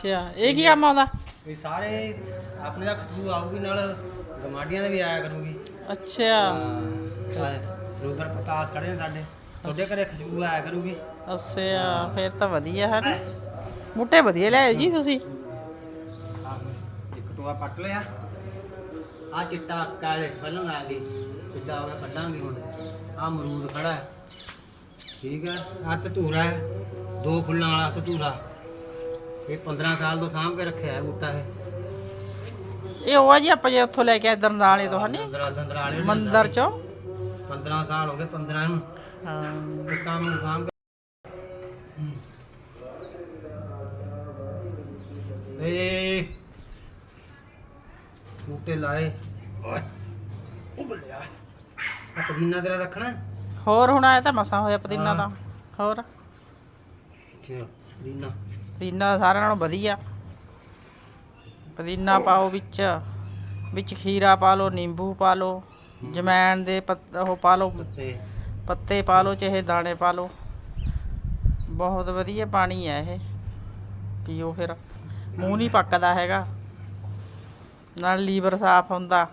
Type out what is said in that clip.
ਅੱਛਾ ਇਹ ਕੀ ਕੰਮ ਆਉਂਦਾ? ਵੀ ਸਾਰੇ ਆਪਣੇ ਦਾ ਖੁਸ਼ਬੂ ਆਊਗੀ ਨਾਲ ਗਮਾਡੀਆਂ ਦੇ ਵੀ ਆਇਆ ਕਰੂਗੀ। ਅੱਛਾ। ਰੁਦਰ ਪ੍ਰਕਾਸ਼ ਖੜੇ ਨੇ ਸਾਡੇ ਤੁਹਾਡੇ ਘਰੇ ਖੁਸ਼ਬੂ ਆਇਆ ਕਰੂਗੀ। ਅੱਛਾ ਫਿਰ ਤਾਂ ਵਧੀਆ ਹੈ ਨਾ। ਬੂਟੇ ਵਧੀਆ ਲਿਆਏ ਜੀ ਤੁਸੀਂ? ਆਹ, ਇੱਕ ਟੋਆ ਪੱਟ ਲਿਆ। ਆ ਚਿੱਟਾ ਕਾਲੇ ਪਹਿਲਾਂ ਲਾ ਗਈ ਚਿੱਟਾ ਹੋ ਗਿਆ ਕੱਢਾਂਗੇ ਹੁਣ। ਆ ਅਮਰੂਦ ਖੜਾ ਹੈ। ਠੀਕ ਹੈ ਆ ਧਤੂਰਾ ਹੈ ਦੋ ਫੁੱਲਾਂ ਵਾਲਾ ਧਤੂਰਾ। ਇਹ 15 ਸਾਲ ਤੋਂ ਸਾਂਭ ਕੇ ਰੱਖਿਆ ਹੈ ਬੂਟਾ ਇਹ। ਇਹ ਉਹ ਆ ਜੀ ਆਪਾਂ ਜੇ ਉੱਥੋਂ ਲੈ ਕੇ ਆਏ ਦਰਨਾਲੇ ਤੋਂ ਹਨੀ ਦੰਦਰਾ ਨੂੰ ਮੰਦਰ ਚੋਂ। 15 ਸਾਲ ਹੋ ਗਏ 15 ਨੂੰ। ਹਾਂ। ਇਹ ਕੰਮ ਨੂੰ ਸਾਂਭ ਕੇ। ਹੂੰ। ਏ ਬੂਟੇ ਲਾਏ। ਓਏ ਉਹ ਬੱਲਿਆ ਆ ਪੁਦੀਨਾ ਤੇਰਾ ਰੱਖਣਾ? ਹੋਰ ਹੁਣ ਆਇਆ ਤਾਂ ਮਸਾ ਹੋਇਆ ਪੁਦੀਨਾ ਦਾ ਹੋਰ? ਅੱਛਾ ਪੁਦੀਨਾ। ਪੁਦੀਨਾ ਸਾਰਿਆਂ ਨਾਲੋਂ ਵਧੀਆ। ਪੁਦੀਨਾ ਪਾਓ ਵਿੱਚ ਵਿੱਚ ਖੀਰਾ ਪਾ ਲਓ ਨਿੰਬੂ ਪਾ ਲਓ ਜਮੈਣ ਦੇ ਪੱਤ ਉਹ ਪਾ ਲਓ। ਪੱਤੇ। ਪਾ ਲਓ ਚਾਹੇ ਦਾਣੇ ਪਾ ਲਓ। ਬਹੁਤ ਵਧੀਆ ਪਾਣੀ ਹੈ ਇਹ ਪੀਓ ਫਿਰ। ਮੂੰਹ ਨਹੀਂ ਪੱਕਦਾ ਹੈਗਾ। ਨਾਲ ਲੀਵਰ ਸਾਫ਼ ਹੁੰਦਾ।